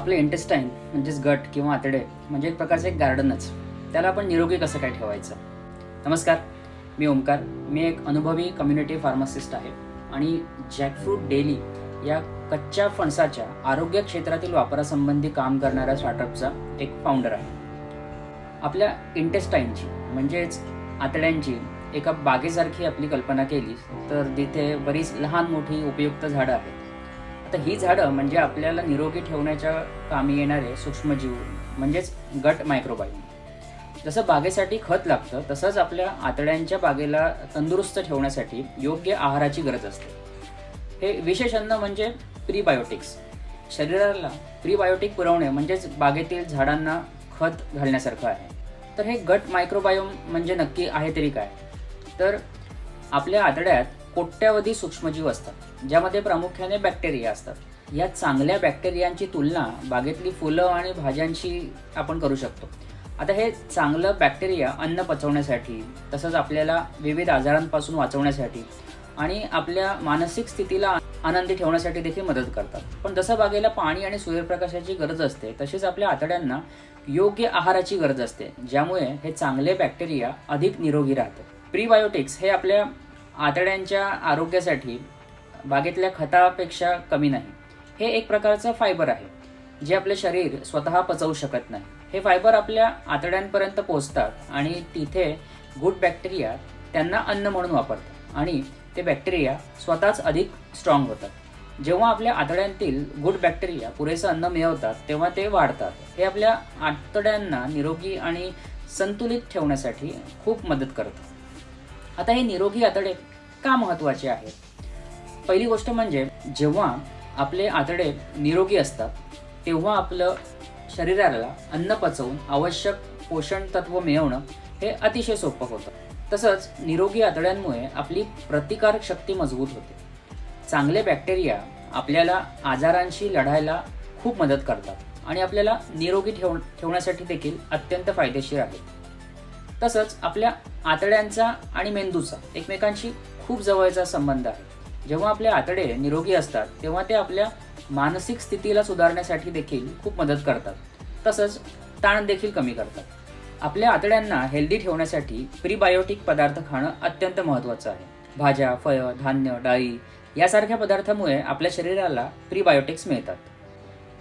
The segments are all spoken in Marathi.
आपलं इंटेस्टाईन म्हणजेच गट किंवा आतडे म्हणजे एक प्रकारचं एक गार्डनच त्याला आपण निरोगी कसं काय ठेवायचं? नमस्कार मी ओमकार. मी एक अनुभवी कम्युनिटी फार्मासिस्ट आहे. आणि जॅकफ्रूट डेली या कच्च्या फणसाच्या आरोग्य क्षेत्रातील वापरासंबंधी काम करणाऱ्या स्टार्टअपचा एक फाउंडर आहे. आपल्या इंटेस्टाईनची म्हणजेच आतड्यांची एका बागेसारखी आपली कल्पना केली तर तिथे बरीच लहान मोठी उपयुक्त झाडं आहेत. तर ही झाडं म्हणजे आपल्याला निरोगी ठेवण्याच्या कामी येणारे सूक्ष्मजीव म्हणजेच गट मायक्रोबायोम जसं बागेसाठी खत लागतं तसंच आपल्या आतड्यांच्या बागेला तंदुरुस्त ठेवण्यासाठी योग्य आहाराची गरज असते. हे विशेष अन्न म्हणजे प्रीबायोटिक्स शरीराला प्रीबायोटिक पुरवणे म्हणजेच बागेतील झाडांना खत घालण्यासारखं आहे. तर हे गट मायक्रोबायोम म्हणजे नक्की आहे तरी काय? तर आपल्या आतड्यात कोट्यावधी सूक्ष्मजीव असतात ज्यामध्ये प्रामुख्याने बॅक्टेरिया असतात. या चांगल्या बॅक्टेरियांची तुलना बागेतली फुलं आणि भाज्यांशी आपण करू शकतो. आता हे चांगलं बॅक्टेरिया अन्न पचवण्यासाठी तसंच आपल्याला विविध आजारांपासून वाचवण्यासाठी आणि आपल्या मानसिक स्थितीला आनंदी ठेवण्यासाठी देखील मदत करतात. पण जसं बागेला पाणी आणि सूर्यप्रकाशाची गरज असते तशीच आपल्या आतड्यांना योग्य आहाराची गरज असते ज्यामुळे हे चांगले बॅक्टेरिया अधिक निरोगी राहतात. प्रीबायोटिक्स हे आपल्या आतड्यांच्या आरोग्यासाठी बागेतल्या खतापेक्षा कमी नाही. हे एक प्रकारचं फायबर आहे जे आपले शरीर स्वतः पचवू शकत नाही. हे फायबर आपल्या आतड्यांपर्यंत पोहोचतात आणि तिथे गुड बॅक्टेरिया त्यांना अन्न म्हणून वापरतात आणि ते बॅक्टेरिया स्वतःच अधिक स्ट्रॉंग होतात. जेव्हा आपल्या आतड्यांतील गुड बॅक्टेरिया पुरेसं अन्न मिळवतात तेव्हा ते वाढतात. हे आपल्या आतड्यांना निरोगी आणि संतुलित ठेवण्यासाठी खूप मदत करतं आता हे निरोगी आतडे का महत्त्वाचे आहे पहिली गोष्ट म्हणजे जेव्हा आपले आतडे निरोगी असतात तेव्हा आपलं शरीराला अन्न पचवून आवश्यक पोषण तत्व मिळवणं हे अतिशय सोपं होतं. तसंच निरोगी आतड्यांमुळे आपली प्रतिकारक शक्ती मजबूत होते. चांगले बॅक्टेरिया आपल्याला आजारांशी लढायला खूप मदत करतात आणि आपल्याला निरोगी ठेव ठेवण्यासाठी देखील अत्यंत फायदेशीर आहे तसंच आपल्या आतड्यांचा आणि मेंदूचा एकमेकांशी खूप जवळचा संबंध आहे. जेव्हा आपले आतडे निरोगी असतात तेव्हा ते आपल्या मानसिक स्थितीला सुधारण्यासाठी देखील खूप मदत करतात. तसंच ताण देखील कमी करतात. आपल्या आतड्यांना हेल्दी ठेवण्यासाठी प्रीबायोटिक पदार्थ खाणं अत्यंत महत्त्वाचं आहे. भाज्या फळं धान्य डाळी यासारख्या पदार्थामुळे आपल्या शरीराला प्रीबायोटिक्स मिळतात.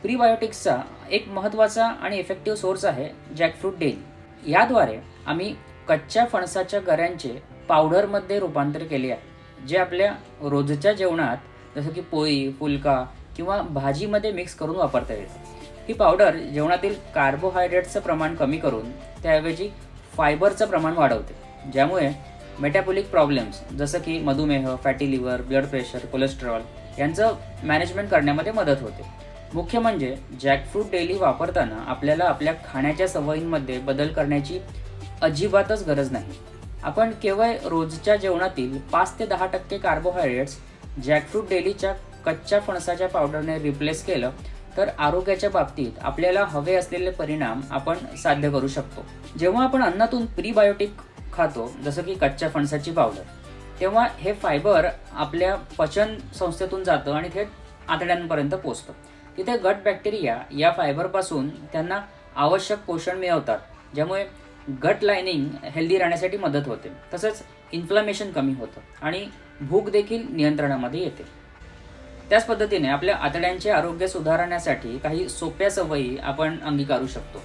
प्रीबायोटिक्सचा एक महत्त्वाचा आणि इफेक्टिव्ह सोर्स आहे जॅकफ्रूट डेली याद्वारे आम्ही कच्च्या फणसाच्या गऱ्यांचे पावडरमध्ये रूपांतर केले आहे. जे आपल्या रोजच्या जेवणात जसं की पोळी फुलका किंवा भाजीमध्ये मिक्स करून वापरता येते. ही पावडर जेवणातील कार्बोहायड्रेटचं प्रमाण कमी करून त्याऐवजी फायबरचं प्रमाण वाढवते. ज्यामुळे मेटाबॉलिक प्रॉब्लेम्स जसं की मधुमेह fatty liver blood pressure cholesterol यांचं मॅनेजमेंट करण्यामध्ये मदत होते. मुख्य म्हणजे जॅकफ्रूट डेली वापरताना आपल्याला आपल्या खाण्याच्या सवयींमध्ये बदल करण्याची अजिबातच गरज नाही. आपण केवळ रोजच्या जेवणातील पाच ते दहा टक्के कार्बोहायड्रेट्स जॅकफ्रूट डेलीच्या कच्च्या फणसाच्या पावडरने रिप्लेस केलं तर आरोग्याच्या बाबतीत आपल्याला हवे असलेले परिणाम आपण साध्य करू शकतो. जेव्हा आपण अन्नातून प्रीबायोटिक खातो जसं की कच्च्या फणसाची पावडर तेव्हा हे फायबर आपल्या पचन संस्थेतून जातं आणि थेट आतड्यांपर्यंत पोचतं. तिथे गट बॅक्टेरिया या फायबरपासून त्यांना आवश्यक पोषण मिळवतात ज्यामुळे गट लायनिंग हेल्दी राहण्यासाठी मदत होते. तसंच इन्फ्लमेशन कमी होतं आणि भूक देखील नियंत्रणामध्ये येते. त्याच पद्धतीने आपल्या आतड्यांचे आरोग्य सुधारण्यासाठी काही सोप्या सवयी आपण अंगीकारू शकतो.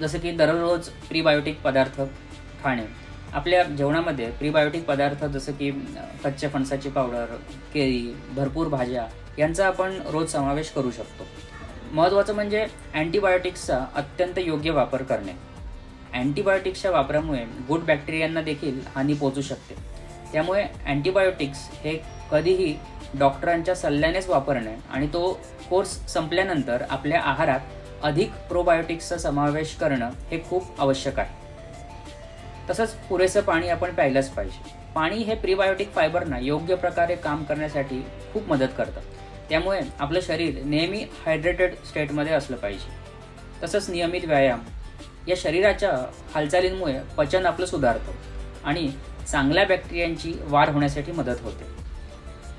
जसं की दररोज प्रीबायोटिक पदार्थ खाणे. आपल्या जेवणामध्ये प्रीबायोटिक पदार्थ जसं की कच्च्या फणसाची पावडर केळी भरपूर भाज्या यांचा आपण रोज समावेश करू शकतो. महत्त्वाचं म्हणजे अँटीबायोटिक्सचा अत्यंत योग्य वापर करणे. अँटीबायोटिक्सच्या वापरामुळे गुड बॅक्टेरियांना देखील हानी पोचू शकते. त्यामुळे अँटीबायोटिक्स हे कधीही डॉक्टरांच्या सल्ल्यानेच वापरणे आणि तो कोर्स संपल्यानंतर आपल्या आहारात अधिक प्रोबायोटिक्सचा समावेश करणं हे खूप आवश्यक आहे. तसंच पुरेसं पाणी आपण प्यायलंच पाहिजे. पाणी हे प्रीबायोटिक फायबरना योग्य प्रकारे काम करण्यासाठी खूप मदत करतं. त्यामुळे आपलं शरीर नेहमी हायड्रेटेड स्टेटमध्ये असलं पाहिजे. तसंच नियमित व्यायाम या शरीराच्या हालचालींमुळे पचन आपलं सुधारतं आणि चांगल्या बॅक्टेरियांची वाढ होण्यासाठी मदत होते.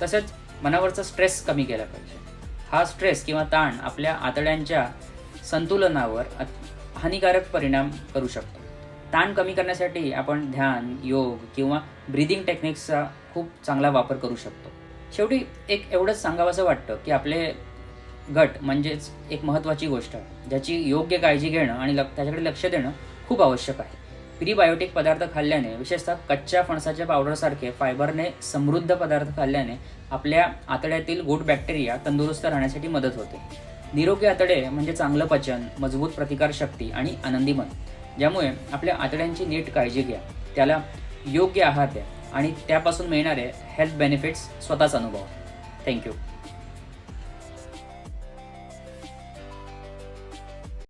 तसंच मनावरचा स्ट्रेस कमी केला पाहिजे. हा स्ट्रेस किंवा ताण आपल्या आतड्यांच्या संतुलनावर हानिकारक परिणाम करू शकतो. ताण कमी करण्यासाठी आपण ध्यान योग किंवा ब्रिदिंग टेक्निक्सचा खूप चांगला वापर करू शकतो. शेवटी एक एवढंच सांगावंसं वाटतं की आपले गट म्हणजेच एक महत्त्वाची गोष्ट. आहे ज्याची योग्य काळजी घेणं आणि लक त्याच्याकडे लक्ष देणं खूप आवश्यक आहे. प्रीबायोटिक पदार्थ खाल्ल्याने विशेषतः कच्च्या फणसाच्या पावडरसारखे फायबरने समृद्ध पदार्थ खाल्ल्याने आपल्या आतड्यातील गुड बॅक्टेरिया तंदुरुस्त राहण्यासाठी मदत होते. निरोगी आतडे म्हणजे चांगलं पचन मजबूत प्रतिकारशक्ती आणि आनंदी मन. ज्यामुळे आपल्या आतड्यांची नीट काळजी घ्या. त्याला योग्य आहार द्या आणि त्यापासून मिळणारे हेल्थ बेनिफिट्स स्वतःच अनुभवा. थँक्यू